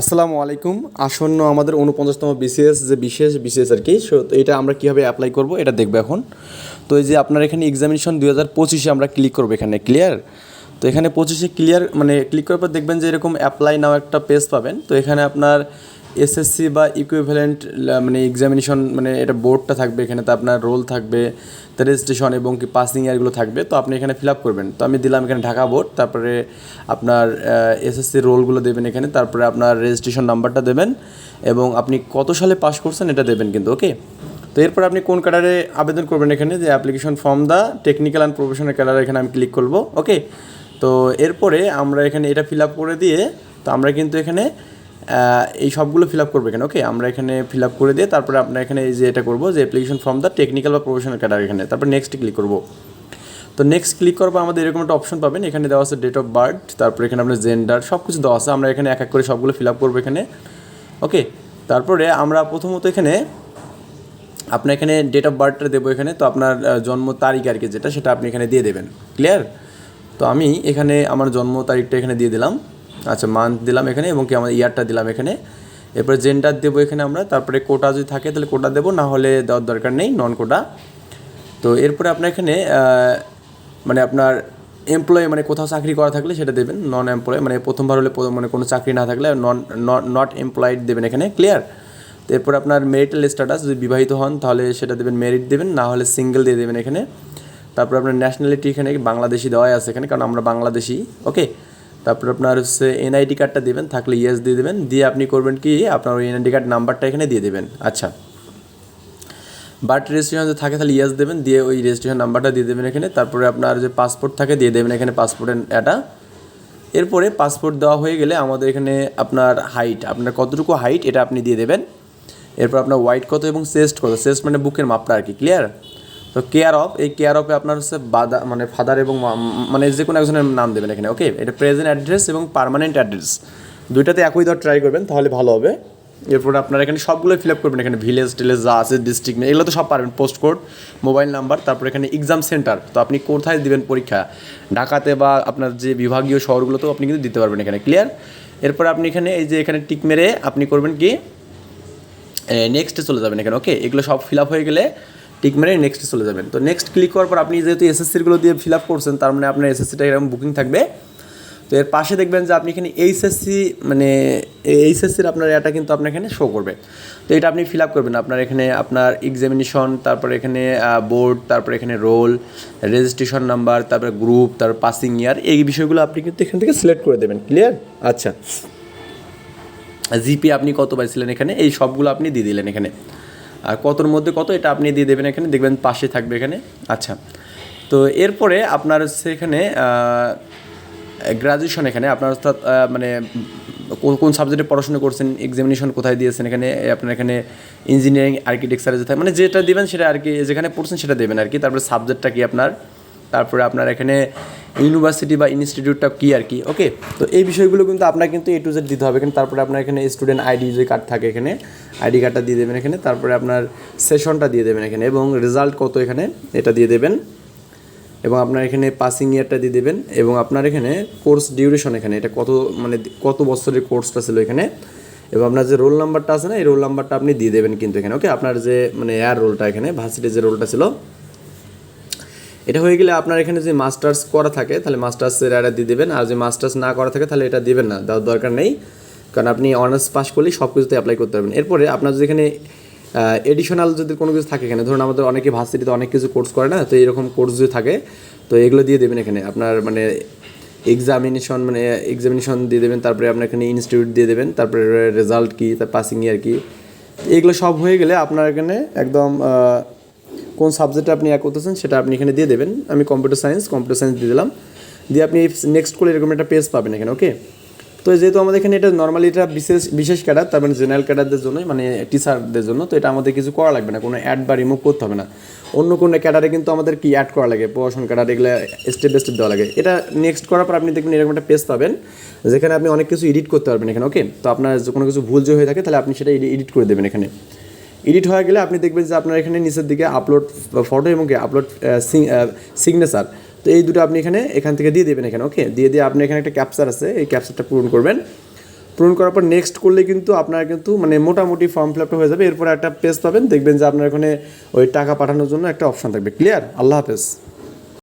আসসালামু আলাইকুম। আসন্ন আমাদের উনপঞ্চাশতম বিসিএস যে বিশেষ বিসিএস আর কি, সো এটা আমরা কীভাবে অ্যাপ্লাই করব এটা দেখব এখন। তো এই যে আপনার এখানে এক্সামিনেশন দু হাজার পঁচিশে আমরা ক্লিক করব এখানে ক্লিয়ার তো এখানে পঁচিশে ক্লিয়ার মানে ক্লিক করার পর দেখবেন যে এরকম অ্যাপ্লাই নাও একটা পেজ পাবেন। তো এখানে আপনার এসএসসি বা ইকুইভ্যালেন্ট মানে এক্সামিনেশন মানে এটা বোর্ডটা থাকবে এখানে, তো আপনার রোল থাকবে রেজিস্ট্রেশন এবং কি পাসিং ইয়ারগুলো থাকবে, তো আপনি এখানে ফিল আপ করবেন। তো আমি দিলাম এখানে ঢাকা বোর্ড তারপরে আপনার এসএসসি রোলগুলো দেবেন এখানে, তারপরে আপনার রেজিস্ট্রেশন নাম্বারটা দেবেন, এবং আপনি কত সালে পাস করছেন এটা দেবেন কিন্তু ওকে তো এরপর আপনি কোন ক্যাডারে আবেদন করবেন এখানে, যে application form the technical and professional ক্যাডারে এখানে আমি ক্লিক করব ওকে তো এরপরে আমরা এখানে এটা ফিল আপ করে দিয়ে, তো আমরা কিন্তু এখানে এই সবগুলো ফিল আপ করব এখানে ওকে আমরা এখানে ফিল আপ করে দিয়ে তারপরে আপনার এখানে এই যে এটা করব যে অ্যাপ্লিকেশন ফর্ম দ্য টেকনিক্যাল বা প্রফেশনাল ক্যাডার এখানে। তারপর নেক্সট ক্লিক করব। তো নেক্সট ক্লিক করব আমাদের এরকম একটা অপশন পাবেন। এখানে দেওয়া আছে ডেট অফ বার্থ তারপরে এখানে আপনার জেন্ডার সব কিছু দেওয়া আছে। আমরা এখানে এক এক করে সবগুলো ফিল আপ করব এখানে। ওকে তারপরে আমরা প্রথমত এখানে আপনার এখানে ডেট অফ বার্থটা দেবো এখানে। তো আপনার জন্ম তারিখ আর কি যেটা, সেটা আপনি এখানে দিয়ে দেবেন। ক্লিয়ার তো আমি এখানে আমার জন্ম তারিখটা এখানে দিয়ে দিলাম। আচ্ছা মান্থ দিলাম এখানে এবং কি আমার ইয়ারটা দিলাম এখানে। এরপরে জেন্ডার দেবো এখানে আমরা, তারপরে কোটা যদি থাকে তাহলে কোটা দেবো, না হলে দেওয়ার দরকার নেই নন কোটা তো এরপরে আপনার এখানে মানে আপনার এমপ্লয় মানে কোথাও চাকরি করা থাকলে সেটা দেবেন নন এমপ্লয় মানে প্রথমবার হলে মানে কোনো চাকরি না থাকলে নন নট এমপ্লয়েড দেবেন এখানে ক্লিয়ার তো এরপর আপনার মেরিটাল স্ট্যাটাস যদি বিবাহিত হন তাহলে সেটা দেবেন মেরিট দেবেন, না হলে সিঙ্গেল দিয়ে দেবেন এখানে। তারপর আপনার ন্যাশনালিটি এখানে বাংলাদেশি দেওয়াই আছে এখানে, কারণ আমরা বাংলাদেশি ওকে তারপর আপনার হচ্ছে এনআইডি কার্ডটা দেবেন, থাকলে ইয়েস দিয়ে দেবেন, দিয়ে আপনি করবেন কি, আপনার ওই এনআইডি কার্ড নাম্বারটা এখানে দিয়ে দেবেন। আচ্ছা। বার্থ রেজিস্ট্রেশন যদি থাকে তাহলে ইয়েস দেবেন, দিয়ে ওই রেজিস্ট্রেশন নাম্বারটা দিয়ে দেবেন এখানে, তারপরে আপনার যে পাসপোর্ট থাকে দিয়ে দেবেন এখানে পাসপোর্টের এটা। এরপরে পাসপোর্ট দেওয়া হয়ে গেলে আমাদের এখানে আপনার হাইট আপনার কতটুকু হাইট এটা আপনি দিয়ে দেবেন। এরপর আপনার হোয়াইট কত এবং চেস্ট কত চেস্ট মানে বুকের মাপটা আর কি ক্লিয়ার তো কেয়ার অফ এই কেয়ার অফে আপনার হচ্ছে বাদা মানে ফাদার এবং মানে যে কোনো একজনের নাম দেবেন এখানে ওকে এটা প্রেজেন্ট অ্যাড্রেস এবং পার্মানেন্ট অ্যাড্রেস দুইটাতে একই ধর ট্রাই করবেন, তাহলে ভালো হবে। এরপর আপনারা এখানে সবগুলো ফিল আপ করবেন, এখানে ভিলেজ টিলেজ যা আছে ডিস্ট্রিক্ট এগুলো তো সব পারবেন পোস্ট কোড মোবাইল নাম্বার তারপর এখানে এক্সাম সেন্টার তো আপনি কোথায় দিবেন পরীক্ষা? ঢাকাতে বা আপনার যে বিভাগীয় শহরগুলোতেও আপনি কিন্তু দিতে পারবেন এখানে ক্লিয়ার এরপর আপনি এখানে, এই যে এখানে টিক মেরে আপনি করবেন কি? নেক্সটে চলে যাবেন এখানে ওকে এগুলো সব ফিল আপ হয়ে গেলে টিক মেরে নেক্সটে চলে যাবেন। তো নেক্সট ক্লিক করার পর আপনি যেহেতু এসএসসিগুলো দিয়ে ফিল আপ করছেন, তার মানে আপনার এসএসসিটা এরকম বুকিং থাকবে। তো এর পাশে দেখবেন যে আপনি এখানে এইচএসসি মানে এইচএসসির আপনার এটা কিন্তু আপনার এখানে শো করবে। তো এটা আপনি ফিল আপ করবেন। আপনার এখানে আপনার এক্সামিনেশন তারপরে এখানে বোর্ড তারপরে এখানে রোল রেজিস্ট্রেশন নাম্বার তারপরে গ্রুপ তারপর পাসিং ইয়ার এই বিষয়গুলো আপনি কিন্তু এখান থেকে সিলেক্ট করে দেবেন। ক্লিয়ার আচ্ছা। জিপি আপনি কত পাইছিলেন এখানে? এই সবগুলো আপনি দিয়ে দিলেন এখানে। আর কতর মধ্যে কত এটা আপনি দিয়ে দেবেন এখানে, দেখবেন পাশে থাকবে এখানে। আচ্ছা তো এরপরে আপনার এখানে গ্রাজুয়েশন এখানে, আপনার অর্থাৎ মানে কোন কোন সাবজেক্টে পড়াশোনা করছেন এক্সামিনেশন কোথায় দিয়েছেন, এখানে, আপনার এখানে ইঞ্জিনিয়ারিং আর্কিটেকচারে যেটা মানে যেটা দেবেন সেটা আর কি, যেখানে পড়ছেন সেটা দেবেন আর কি, তারপরে সাবজেক্টটা কি আপনার, তারপরে আপনার এখানে ইউনিভার্সিটি বা ইনস্টিটিউটটা কী আর কি? ওকে তো এই বিষয়গুলো কিন্তু আপনার কিন্তু এ টু জেড দিতে হবে। এখানে তারপরে আপনার এখানে স্টুডেন্ট আইডি যে কার্ড থাকে এখানে আইডি কার্ডটা দিয়ে দেবেন এখানে। তারপরে আপনার সেশনটা দিয়ে দেবেন এখানে এবং রেজাল্ট কত এখানে, এটা দিয়ে দেবেন। এবং আপনার এখানে পাসিং ইয়ারটা দিয়ে দেবেন এবং আপনার এখানে কোর্স ডিউরেশন এখানে, এটা কত মানে কত বছরের কোর্সটা ছিল এখানে। এবং আপনার যে রোল নাম্বারটা আছে না, এই রোল নাম্বারটা আপনি দিয়ে দেবেন কিন্তু এখানে ওকে আপনার যে মানে এয়ার রোলটা এখানে ভার্সিটির যে রোলটা ছিল এটা হয়ে গেলে আপনার এখানে যে মাস্টার্স করা থাকে, তাহলে মাস্টার্সের এটা দিয়ে দেবেন। আর যে মাস্টার্স না করা থাকে, তাহলে এটা দিবেন না, দেওয়ার দরকার নেই। কারণ আপনি অনার্স পাস করলেই সব কিছুতে অ্যাপ্লাই করতে পারবেন। এরপরে আপনার যদি এখানে এডিশনাল যদি কোনো কিছু থাকে এখানে, ধরুন আমাদের অনেকে ভার্সিটিতে অনেক কিছু কোর্স করে না, তো এরকম কোর্স যদি থাকে, তো এগুলো দিয়ে দেবেন এখানে। আপনার মানে এক্সামিনেশন মানে এক্সামিনেশন দিয়ে দেবেন, তারপরে আপনার এখানে ইনস্টিটিউট দিয়ে দেবেন, তারপরে রেজাল্ট কী, তার পাসিং ইয়ার কি, এগুলো সব হয়ে গেলে আপনার এখানে একদম কোন সাবজেক্টে আপনি এক করতেছেন সেটা আপনি এখানে দিয়ে দেবেন। আমি কম্পিউটার সায়েন্স কম্পিউটার সায়েন্স দিয়ে দিলাম। দিয়ে আপনি নেক্সট করে এরকম একটা পেজ পাবেন এখানে ওকে তো যেহেতু আমাদের এখানে এটা নর্মালি এটা বিশেষ বিশেষ ক্যাডার, তার মানে জেনারেল ক্যাডারদের জন্য মানে টিচারদের জন্য, তো এটা আমাদের কিছু করা লাগবে না, কোনো অ্যাড বা রিমুভ করতে হবে না। অন্য কোনো ক্যাডারে কিন্তু আমাদের কি অ্যাড করা লাগে, পড়াশোনা ক্যাডার এগুলো স্টেপ বাই স্টেপ দেওয়া লাগে। এটা নেক্সট করার পর আপনি দেখবেন এরকম একটা পেজ পাবেন, যেখানে আপনি অনেক কিছু এডিট করতে পারবেন এখানে ওকে তো আপনার কোনো কিছু ভুল যে হয়ে থাকে, তাহলে আপনি সেটা এডিট করে দেবেন এখানে। এডিট হয়ে গেলে আপনি দেখবেন যে আপনার এখানে নিচের দিকে আপলোড ফটো এবং আপলোড সিগনেচার তো এই দুটো আপনি এখানে, এখান থেকে দিয়ে দেবেন এখানে ওকে দিয়ে দিয়ে আপনি এখানে একটা ক্যাপচার আছে, এই ক্যাপচারটা পূরণ করবেন। পূরণ করার পর নেক্সট করলে কিন্তু আপনার কিন্তু মানে মোটামুটি ফর্ম ফিল হয়ে যাবে। এরপর একটা পেজ পাবেন, দেখবেন যে আপনার এখানে ওই টাকা পাঠানোর জন্য একটা অপশান থাকবে। ক্লিয়ার আল্লাহ হাফেজ।